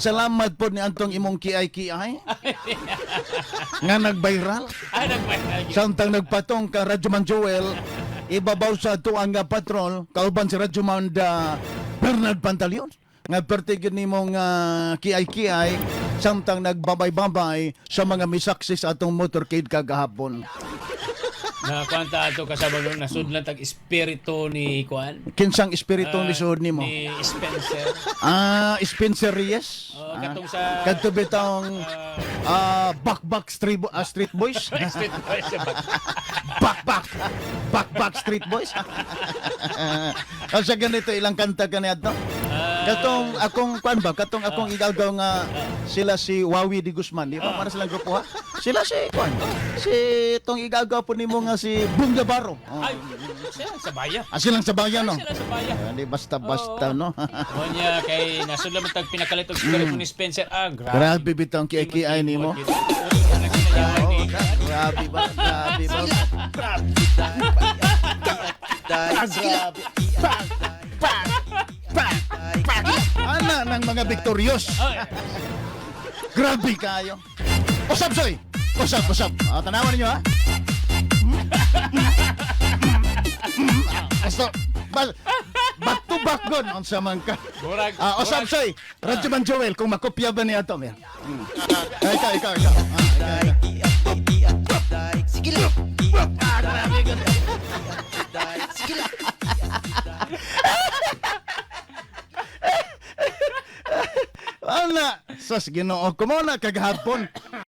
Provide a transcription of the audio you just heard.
salamat po ni Antong imong kiay-kiay. nga nag-viral. Ah, nagmahal. Samtang nagpatong ka Radyoman Joel, ibabaw sa ito ang uh, patrol, kauban si Radyoman da Bernard Pantaleon. Nga pertigin ni mong uh, kiay-kiay, samtang nagbabay-babay sa mga misaksis atong motorcade kagahapon. Na kwanta ato kasama nun nasudlan tag espiritu ni Kuan. Kinsang espiritong Ah, ni mo? Ni Spencer. Ah, Spencer Reyes? Oh, Ah, katong sa Kadto bitong ah back-back street, bo- ah, street boys? Street Boys siya ba? back-back! Back-back street boys? Ang sa ganito, ilang kanta ka niya to? Ah, Katong akong kwan ba? Katong akong igagaw nga sila si Wawi Di Guzman. Di ba? Para silang grupo ha? Sila si kwan. Si itong igagaw po nimo nga si Boom Navarro. Oh. Ay, sila sa bayan. Ah, silang sa bayan no? Sila sa bayan. Ah, Di basta-basta Oo. no? O niya kay nasudlan man tag pinakalitog espiritu ni Spencer. Ah, grabe. Grabe bitong kiay-kiay nimo. Grabe ba? Grabe ba? Grabe. Ana ng mga victorious. Grabe kayo. Usap, soy! Usap, usap. Ah, tanawan ninyo, ha? Basta, bas, back to back gun. Ang samang ka. Murag. Ah, usap, soy. Radyo Man Joel, kung makopya ba niya ito, mer? Hmm. Ah, Ikaw, ikaw, ikaw. Ah, ikaw, ikaw. Ana, sas ginoo ko mo na kagahapon.